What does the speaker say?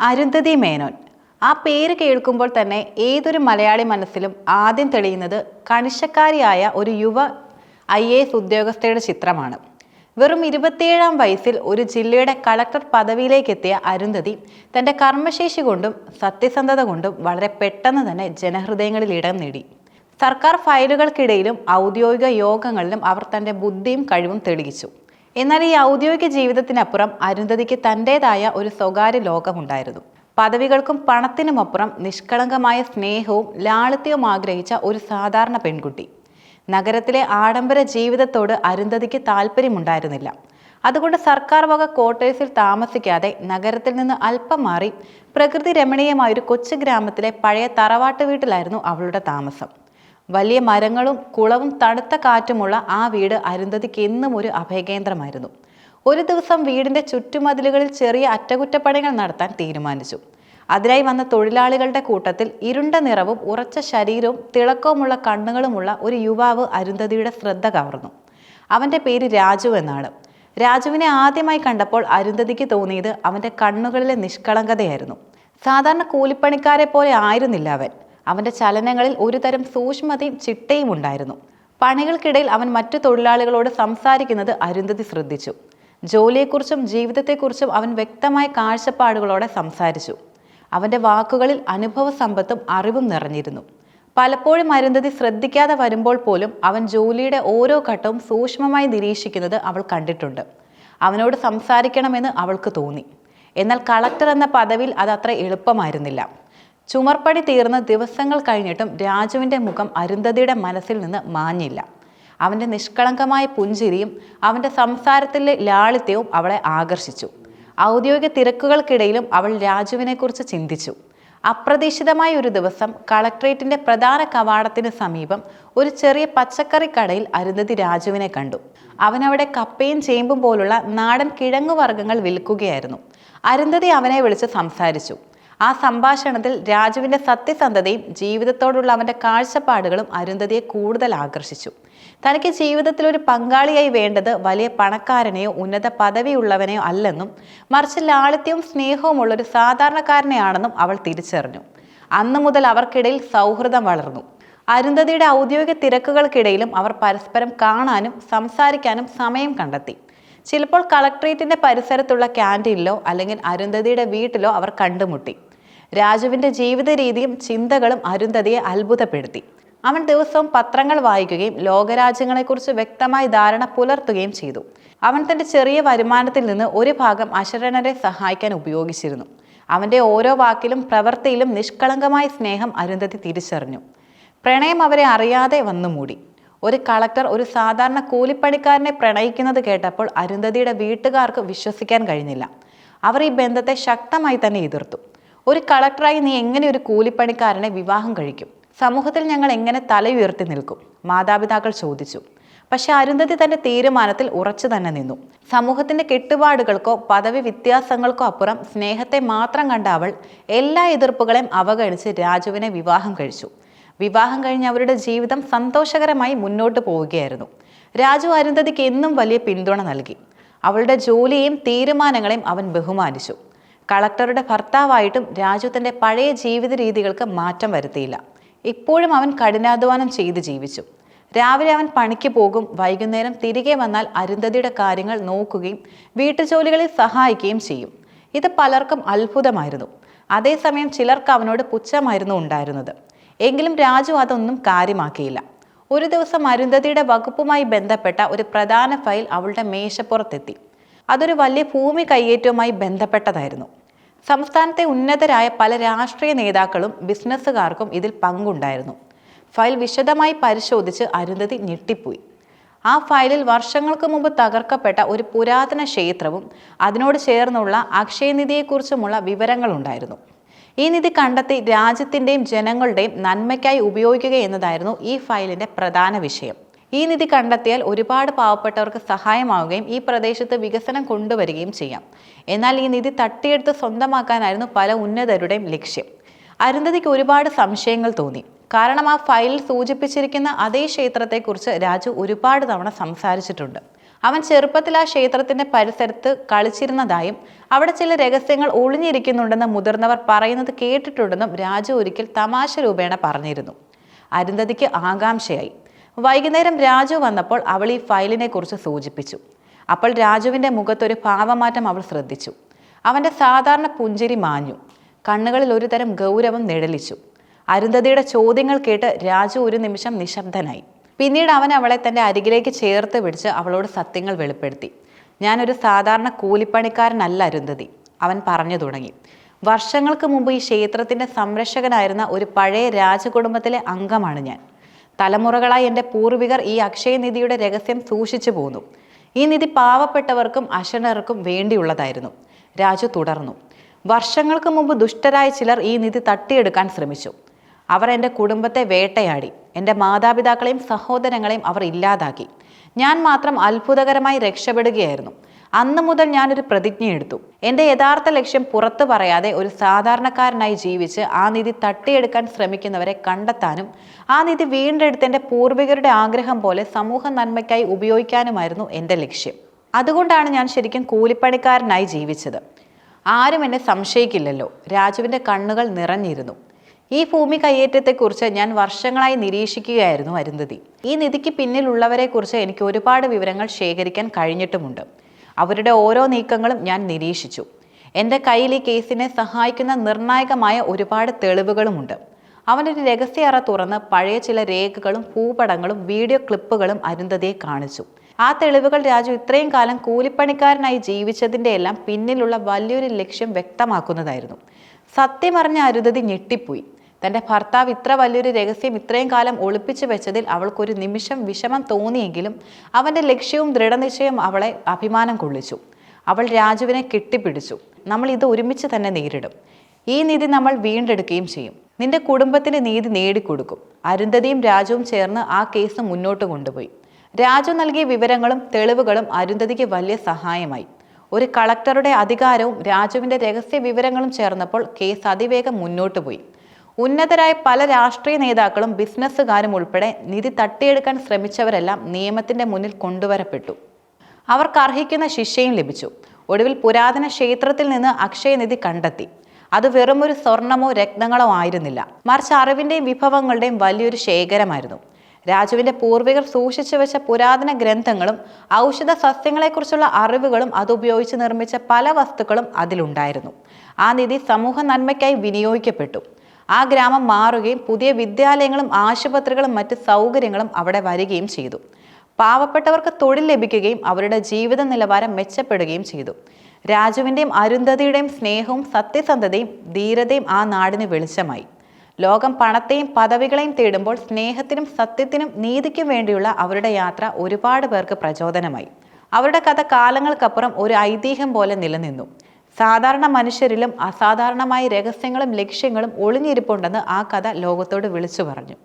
അരുന്ധതി മേനോൻ. ആ പേര് കേൾക്കുമ്പോൾ തന്നെ ഏതൊരു മലയാളി മനസ്സിലും ആദ്യം തെളിയുന്നത് കണിശക്കാരിയായ ഒരു യുവ ഐ എ എസ് ഉദ്യോഗസ്ഥയുടെ ചിത്രമാണ്. വെറും ഇരുപത്തിയേഴാം വയസ്സിൽ ഒരു ജില്ലയുടെ കളക്ടർ പദവിയിലേക്കെത്തിയ അരുന്ധതി തന്റെ കർമ്മശേഷി കൊണ്ടും സത്യസന്ധത കൊണ്ടും വളരെ പെട്ടെന്ന് തന്നെ ജനഹൃദയങ്ങളിൽ ഇടം നേടി. സർക്കാർ ഫയലുകൾക്കിടയിലും ഔദ്യോഗിക യോഗങ്ങളിലും അവർ തന്റെ ബുദ്ധിയും കഴിവും തെളിയിച്ചു. എന്നാൽ ഈ ഔദ്യോഗിക ജീവിതത്തിനപ്പുറം അരുന്ധതിക്ക് തന്റെതായ ഒരു സ്വകാര്യ ലോകമുണ്ടായിരുന്നു. പദവികൾക്കും പണത്തിനുമപ്പുറം നിഷ്കളങ്കമായ സ്നേഹവും ലാളിത്യവും ആഗ്രഹിച്ച ഒരു സാധാരണ പെൺകുട്ടി. നഗരത്തിലെ ആഡംബര ജീവിതത്തോട് അരുന്ധതിക്ക് താല്പര്യമുണ്ടായിരുന്നില്ല അതുകൊണ്ട് സർക്കാർ വക ക്വാർട്ടേഴ്സിൽ താമസിക്കാതെ നഗരത്തിൽ നിന്ന് അല്പം മാറി പ്രകൃതി രമണീയമായ ഒരു കൊച്ചു ഗ്രാമത്തിലെ പഴയ തറവാട്ട് വീട്ടിലായിരുന്നു അവളുടെ താമസം. വലിയ മരങ്ങളും കുളവും തണുത്ത കാറ്റുമുള്ള ആ വീട് അരുന്ധതിക്ക് എന്നും ഒരു അഭയകേന്ദ്രമായിരുന്നു. ഒരു ദിവസം വീടിന്റെ ചുറ്റുമതിലുകളിൽ ചെറിയ അറ്റകുറ്റപ്പണികൾ നടത്താൻ തീരുമാനിച്ചു. അതിനായി വന്ന തൊഴിലാളികളുടെ കൂട്ടത്തിൽ ഇരുണ്ട നിറവും ഉറച്ച ശരീരവും തിളക്കവുമുള്ള കണ്ണുകളുമുള്ള ഒരു യുവാവ് അരുന്ധതിയുടെ ശ്രദ്ധ കവർന്നു. അവന്റെ പേര് രാജു എന്നാണ്. രാജുവിനെ ആദ്യമായി കണ്ടപ്പോൾ അരുന്ധതിക്ക് തോന്നിയത് അവന്റെ കണ്ണുകളിലെ നിഷ്കളങ്കതയായിരുന്നു. സാധാരണ കൂലിപ്പണിക്കാരെ പോലെ ആയിരുന്നില്ല അവൻ. അവന്റെ ചലനങ്ങളിൽ ഒരുതരം സൂക്ഷ്മതയും ചിട്ടയും ഉണ്ടായിരുന്നു. പണികൾക്കിടയിൽ അവൻ മറ്റു തൊഴിലാളികളോട് സംസാരിക്കുന്നത് അരുന്ധതി ശ്രദ്ധിച്ചു. ജോലിയെക്കുറിച്ചും ജീവിതത്തെക്കുറിച്ചും അവൻ വ്യക്തമായ കാഴ്ചപ്പാടുകളോടെ സംസാരിച്ചു. അവന്റെ വാക്കുകളിൽ അനുഭവ സമ്പത്തും അറിവും നിറഞ്ഞിരുന്നു. പലപ്പോഴും അരുന്ധതി ശ്രദ്ധിക്കാതെ വരുമ്പോൾ പോലും അവൻ ജോലിയുടെ ഓരോ ഘട്ടവും സൂക്ഷ്മമായി നിരീക്ഷിക്കുന്നത് അവൾ കണ്ടിട്ടുണ്ട്. അവനോട് സംസാരിക്കണമെന്ന് അവൾക്ക് തോന്നി. എന്നാൽ കളക്ടർ എന്ന പദവിയിൽ അത് അത്ര എളുപ്പമായിരുന്നില്ല. ചുമർപ്പണി തീർന്ന് ദിവസങ്ങൾ കഴിഞ്ഞിട്ടും രാജുവിന്റെ മുഖം അരുന്ധതിയുടെ മനസ്സിൽ നിന്ന് മാഞ്ഞില്ല. അവന്റെ നിഷ്കളങ്കമായ പുഞ്ചിരിയും അവന്റെ സംസാരത്തിലെ ലാളിത്യവും അവളെ ആകർഷിച്ചു. ഔദ്യോഗിക തിരക്കുകൾക്കിടയിലും അവൾ രാജുവിനെക്കുറിച്ച് ചിന്തിച്ചു. അപ്രതീക്ഷിതമായ ഒരു ദിവസം കളക്ട്രേറ്റിന്റെ പ്രധാന കവാടത്തിന് സമീപം ഒരു ചെറിയ പച്ചക്കറി കടയിൽ അരുന്ധതി രാജുവിനെ കണ്ടു. അവനവിടെ കപ്പയും ചേമ്പും പോലുള്ള നാടൻ കിഴങ്ങുവർഗങ്ങൾ വിൽക്കുകയായിരുന്നു. അരുന്ധതി അവനെ വിളിച്ച് സംസാരിച്ചു. ആ സംഭാഷണത്തിൽ രാജുവിന്റെ സത്യസന്ധതയും ജീവിതത്തോടുള്ള അവന്റെ കാഴ്ചപ്പാടുകളും അരുന്ധതിയെ കൂടുതൽ ആകർഷിച്ചു. തനിക്ക് ജീവിതത്തിൽ ഒരു പങ്കാളിയായി വേണ്ടത് വലിയ പണക്കാരനെയോ ഉന്നത പദവിയുള്ളവനെയോ അല്ലെന്നും മറിച്ച് ലാളിത്യവും സ്നേഹവും ഒരു സാധാരണക്കാരനെയാണെന്നും അവൾ തിരിച്ചറിഞ്ഞു. അന്നു മുതൽ അവർക്കിടയിൽ സൗഹൃദം വളർന്നു. അരുന്ധതിയുടെ ഔദ്യോഗിക തിരക്കുകൾക്കിടയിലും അവർ പരസ്പരം കാണാനും സംസാരിക്കാനും സമയം കണ്ടെത്തി. ചിലപ്പോൾ കളക്ട്രേറ്റിന്റെ പരിസരത്തുള്ള ക്യാന്റീനിലോ അല്ലെങ്കിൽ അരുന്ധതിയുടെ വീട്ടിലോ അവർ കണ്ടുമുട്ടി. രാജുവിന്റെ ജീവിത രീതിയും ചിന്തകളും അരുന്ധതിയെ അത്ഭുതപ്പെടുത്തി. അവൻ ദിവസവും പത്രങ്ങൾ വായിക്കുകയും ലോകരാജ്യങ്ങളെക്കുറിച്ച് വ്യക്തമായി ധാരണ പുലർത്തുകയും ചെയ്തു. അവൻ തന്റെ ചെറിയ വരുമാനത്തിൽ നിന്ന് ഒരു ഭാഗം അശരണരെ സഹായിക്കാൻ ഉപയോഗിച്ചിരുന്നു. അവന്റെ ഓരോ വാക്കിലും പ്രവൃത്തിയിലും നിഷ്കളങ്കമായ സ്നേഹം അരുന്ധതി തിരിച്ചറിഞ്ഞു. പ്രണയം അവരെ അറിയാതെ വന്നു മൂടി. ഒരു കളക്ടർ ഒരു സാധാരണ കൂലിപ്പണിക്കാരനെ പ്രണയിക്കുന്നത് കേട്ടപ്പോൾ അരുന്ധതിയുടെ വീട്ടുകാർക്ക് വിശ്വസിക്കാൻ കഴിഞ്ഞില്ല. അവർ ഈ ബന്ധത്തെ ശക്തമായി തന്നെ എതിർത്തു. ഒരു കളക്ടറായി നീ എങ്ങനെ ഒരു കൂലിപ്പണിക്കാരനെ വിവാഹം കഴിക്കും? സമൂഹത്തിൽ ഞങ്ങൾ എങ്ങനെ തല ഉയർത്തി നിൽക്കും? മാതാപിതാക്കൾ ചോദിച്ചു. പക്ഷെ അരുന്ധതി തന്റെ തീരുമാനത്തിൽ ഉറച്ചു തന്നെ നിന്നു. സമൂഹത്തിന്റെ കെട്ടുപാടുകൾക്കോ പദവി വ്യത്യാസങ്ങൾക്കോ അപ്പുറം സ്നേഹത്തെ മാത്രം കണ്ട അവൾ എല്ലാ എതിർപ്പുകളെയും അവഗണിച്ച് രാജുവിനെ വിവാഹം കഴിച്ചു. വിവാഹം കഴിഞ്ഞ അവരുടെ ജീവിതം സന്തോഷകരമായി മുന്നോട്ട് പോവുകയായിരുന്നു. രാജു അരുന്ധതിക്ക് എന്നും വലിയ പിന്തുണ നൽകി. അവളുടെ ജോലിയെയും തീരുമാനങ്ങളെയും അവൻ ബഹുമാനിച്ചു. കളക്ടറുടെ ഭർത്താവായിട്ടും രാജു തന്റെ പഴയ ജീവിത രീതികൾക്ക് മാറ്റം വരുത്തിയില്ല. ഇപ്പോഴും അവൻ കഠിനാധ്വാനം ചെയ്ത് ജീവിച്ചു. രാവിലെ അവൻ പണിക്ക് പോകും വൈകുന്നേരം തിരികെ വന്നാൽ അരുന്ധതിയുടെ കാര്യങ്ങൾ നോക്കുകയും വീട്ടുജോലികളിൽ സഹായിക്കുകയും ചെയ്യും. ഇത് പലർക്കും അത്ഭുതമായിരുന്നു. അതേസമയം ചിലർക്ക് അവനോട് പുച്ഛമായിരുന്നു ഉണ്ടായിരുന്നത്. എങ്കിലും രാജു അതൊന്നും കാര്യമാക്കിയില്ല. ഒരു ദിവസം അരുന്ധതിയുടെ വകുപ്പുമായി ബന്ധപ്പെട്ട ഒരു പ്രധാന ഫയൽ അവളുടെ മേശപ്പുറത്തെത്തി. അതൊരു വലിയ ഭൂമി കയ്യേറ്റവുമായി ബന്ധപ്പെട്ടതായിരുന്നു. സംസ്ഥാനത്തെ ഉന്നതരായ പല രാഷ്ട്രീയ നേതാക്കളും ബിസിനസ്സുകാർക്കും ഇതിൽ പങ്കുണ്ടായിരുന്നു. ഫയൽ വിശദമായി പരിശോധിച്ച് അരുന്ധതി ഞെട്ടിപ്പോയി. ആ ഫയലിൽ വർഷങ്ങൾക്ക് മുമ്പ് തകർക്കപ്പെട്ട ഒരു പുരാതന ക്ഷേത്രവും അതിനോട് ചേർന്നുള്ള അക്ഷയനിധിയെക്കുറിച്ചുമുള്ള വിവരങ്ങളുണ്ടായിരുന്നു. ഈ നിധി കണ്ടെത്തി രാജ്യത്തിന്റെയും ജനങ്ങളുടെയും നന്മയ്ക്കായി ഉപയോഗിക്കുക എന്നതായിരുന്നു ഈ ഫയലിന്റെ പ്രധാന വിഷയം. ഈ നിധി കണ്ടെത്തിയാൽ ഒരുപാട് പാവപ്പെട്ടവർക്ക് സഹായമാവുകയും ഈ പ്രദേശത്ത് വികസനം കൊണ്ടുവരികയും ചെയ്യാം. എന്നാൽ ഈ നിധി തട്ടിയെടുത്ത് സ്വന്തമാക്കാനായിരുന്നു പല ഉന്നതരുടെയും ലക്ഷ്യം. അരുന്ധതിക്ക് ഒരുപാട് സംശയങ്ങൾ തോന്നി. കാരണം ആ ഫയലിൽ സൂചിപ്പിച്ചിരിക്കുന്ന അതേ ക്ഷേത്രത്തെക്കുറിച്ച് രാജു ഒരുപാട് തവണ സംസാരിച്ചിട്ടുണ്ട്. അവൻ ചെറുപ്പത്തിൽ ആ ക്ഷേത്രത്തിന്റെ പരിസരത്ത് കളിച്ചിരുന്നതായും അവിടെ ചില രഹസ്യങ്ങൾ ഒളിഞ്ഞിരിക്കുന്നുണ്ടെന്ന് മുതിർന്നവർ പറയുന്നത് കേട്ടിട്ടുണ്ടെന്നും രാജു ഒരിക്കൽ തമാശ രൂപേണ പറഞ്ഞിരുന്നു. അരുന്ധതിക്ക് ആകാംക്ഷയായി. വൈകുന്നേരം രാജു വന്നപ്പോൾ അവൾ ഈ ഫയലിനെ കുറിച്ച് സൂചിപ്പിച്ചു. അപ്പോൾ രാജുവിന്റെ മുഖത്തൊരു ഭാവമാറ്റം അവൾ ശ്രദ്ധിച്ചു. അവന്റെ സാധാരണ പുഞ്ചിരി മാഞ്ഞു. കണ്ണുകളിൽ ഒരുതരം ഗൗരവം നിഴലിച്ചു. അരുന്ധതിയുടെ ചോദ്യങ്ങൾ കേട്ട് രാജു ഒരു നിമിഷം നിശബ്ദനായി. പിന്നീട് അവൻ അവളെ തന്റെ അരികിലേക്ക് ചേർത്ത് പിടിച്ച് അവളോട് സത്യങ്ങൾ വെളിപ്പെടുത്തി. ഞാനൊരു സാധാരണ കൂലിപ്പണിക്കാരനല്ല അരുന്ധതി അവൻ പറഞ്ഞു തുടങ്ങി. വർഷങ്ങൾക്ക് മുമ്പ് ഈ ക്ഷേത്രത്തിന്റെ സംരക്ഷകനായിരുന്ന ഒരു പഴയ രാജകുടുംബത്തിലെ അംഗമാണ് ഞാൻ. തലമുറകളായി എന്റെ പൂർവികർ ഈ അക്ഷയനിധിയുടെ രഹസ്യം സൂക്ഷിച്ചു പോന്നു. ഈ നിധി പാവപ്പെട്ടവർക്കും അശരണർക്കും വേണ്ടിയുള്ളതായിരുന്നു. രാജു തുടർന്നു. വർഷങ്ങൾക്ക് മുമ്പ് ദുഷ്ടരായ ചിലർ ഈ നിധി തട്ടിയെടുക്കാൻ ശ്രമിച്ചു. അവർ എന്റെ കുടുംബത്തെ വേട്ടയാടി. എന്റെ മാതാപിതാക്കളെയും സഹോദരങ്ങളെയും അവർ ഇല്ലാതാക്കി. ഞാൻ മാത്രം അത്ഭുതകരമായി രക്ഷപ്പെടുകയായിരുന്നു. അന്ന് മുതൽ ഞാനൊരു പ്രതിജ്ഞ എടുത്തു. എന്റെ യഥാർത്ഥ ലക്ഷ്യം പുറത്തു പറയാതെ ഒരു സാധാരണക്കാരനായി ജീവിച്ച് ആ നിധി തട്ടിയെടുക്കാൻ ശ്രമിക്കുന്നവരെ കണ്ടെത്താനും ആ നിധി വീണ്ടെടുത്ത് എന്റെ പൂർവികരുടെ ആഗ്രഹം പോലെ സമൂഹ നന്മയ്ക്കായി ഉപയോഗിക്കാനുമായിരുന്നു എന്റെ ലക്ഷ്യം. അതുകൊണ്ടാണ് ഞാൻ ശരിക്കും കൂലിപ്പണിക്കാരനായി ജീവിച്ചത്. ആരും എന്നെ സംശയിക്കില്ലല്ലോ. രാജുവിന്റെ കണ്ണുകൾ നിറഞ്ഞിരുന്നു. ഈ ഭൂമി കയ്യേറ്റത്തെക്കുറിച്ച് ഞാൻ വർഷങ്ങളായി നിരീക്ഷിക്കുകയായിരുന്നു അരുന്ധതി. ഈ നിധിക്ക് പിന്നിലുള്ളവരെക്കുറിച്ച് എനിക്ക് ഒരുപാട് വിവരങ്ങൾ ശേഖരിക്കാൻ കഴിഞ്ഞിട്ടുമുണ്ട്. അവരുടെ ഓരോ നീക്കങ്ങളും ഞാൻ നിരീക്ഷിച്ചു. എന്റെ കയ്യിൽ ഈ കേസിനെ സഹായിക്കുന്ന നിർണായകമായ ഒരുപാട് തെളിവുകളുമുണ്ട്. അവനൊരു രഹസ്യ അറ തുറന്ന് പഴയ ചില രേഖകളും ഭൂപടങ്ങളും വീഡിയോ ക്ലിപ്പുകളും അരുന്ധതിയെ കാണിച്ചു. ആ തെളിവുകൾ രാജു ഇത്രയും കാലം കൂലിപ്പണിക്കാരനായി ജീവിച്ചതിന്റെ എല്ലാം പിന്നിലുള്ള വലിയൊരു ലക്ഷ്യം വ്യക്തമാക്കുന്നതായിരുന്നു. സത്യമറിഞ്ഞ അരുന്ധതി ഞെട്ടിപ്പോയി. തന്റെ ഭർത്താവ് ഇത്ര വലിയൊരു രഹസ്യം ഇത്രയും കാലം ഒളിപ്പിച്ചു വെച്ചതിൽ അവൾക്കൊരു നിമിഷം വിഷമം തോന്നിയെങ്കിലും അവന്റെ ലക്ഷ്യവും ദൃഢനിശ്ചയം അവളെ അഭിമാനം കൊള്ളിച്ചു. അവൾ രാജുവിനെ കെട്ടിപ്പിടിച്ചു. നമ്മൾ ഇത് ഒരുമിച്ച് തന്നെ നേരിടും. ഈ നിധി നമ്മൾ വീണ്ടെടുക്കുകയും ചെയ്യും. നിന്റെ കുടുംബത്തിന് നീതി നേടിക്കൊടുക്കും. അരുന്ധതിയും രാജുവും ചേർന്ന് ആ കേസ് മുന്നോട്ട് കൊണ്ടുപോയി. രാജു നൽകിയ വിവരങ്ങളും തെളിവുകളും അരുന്ധതിക്ക് വലിയ സഹായമായി. ഒരു കളക്ടറുടെ അധികാരവും രാജുവിന്റെ രഹസ്യ വിവരങ്ങളും ചേർന്നപ്പോൾ കേസ് അതിവേഗം മുന്നോട്ട് പോയി. ഉന്നതരായ പല രാഷ്ട്രീയ നേതാക്കളും ബിസിനസ്സുകാരും ഉൾപ്പെടെ നിധി തട്ടിയെടുക്കാൻ ശ്രമിച്ചവരെല്ലാം നിയമത്തിന്റെ മുന്നിൽ കൊണ്ടുവരപ്പെട്ടു. അവർക്ക് അർഹിക്കുന്ന ശിക്ഷയും ലഭിച്ചു. ഒടുവിൽ പുരാതന ക്ഷേത്രത്തിൽ നിന്ന് അക്ഷയനിധി കണ്ടെത്തി. അത് വെറുമൊരു സ്വർണമോ രത്നങ്ങളോ ആയിരുന്നില്ല. മറിച്ച് അറിവിന്റെയും വിഭവങ്ങളുടെയും വലിയൊരു ശേഖരമായിരുന്നു. രാജുവിന്റെ പൂർവികർ സൂക്ഷിച്ചു വെച്ച പുരാതന ഗ്രന്ഥങ്ങളും ഔഷധ സസ്യങ്ങളെക്കുറിച്ചുള്ള അറിവുകളും അതുപയോഗിച്ച് നിർമ്മിച്ച പല വസ്തുക്കളും അതിലുണ്ടായിരുന്നു. ആ നിധി സമൂഹ നന്മയ്ക്കായി വിനിയോഗിക്കപ്പെട്ടു. ആ ഗ്രാമം മാറുകയും പുതിയ വിദ്യാലയങ്ങളും ആശുപത്രികളും മറ്റ് സൗകര്യങ്ങളും അവിടെ വരികയും ചെയ്തു. പാവപ്പെട്ടവർക്ക് തൊഴിൽ ലഭിക്കുകയും അവരുടെ ജീവിത നിലവാരം മെച്ചപ്പെടുകയും ചെയ്തു. രാജുവിന്റെയും അരുന്ധതിയുടെയും സ്നേഹവും സത്യസന്ധതയും ധീരതയും ആ നാടിന് വെളിച്ചമായി. ലോകം പണത്തെയും പദവികളെയും തേടുമ്പോൾ സ്നേഹത്തിനും സത്യത്തിനും നീതിക്കും വേണ്ടിയുള്ള അവരുടെ യാത്ര ഒരുപാട് പേർക്ക് പ്രചോദനമായി. അവരുടെ കഥ കാലങ്ങൾക്കപ്പുറം ഒരു ഐതിഹ്യം പോലെ നിലനിന്നു. സാധാരണ മനുഷ്യരിലും അസാധാരണമായ രഹസ്യങ്ങളും ലക്ഷ്യങ്ങളും ഒളിഞ്ഞിരിപ്പുണ്ടെന്ന് ആ കഥ ലോകത്തോട് വിളിച്ചു പറഞ്ഞു.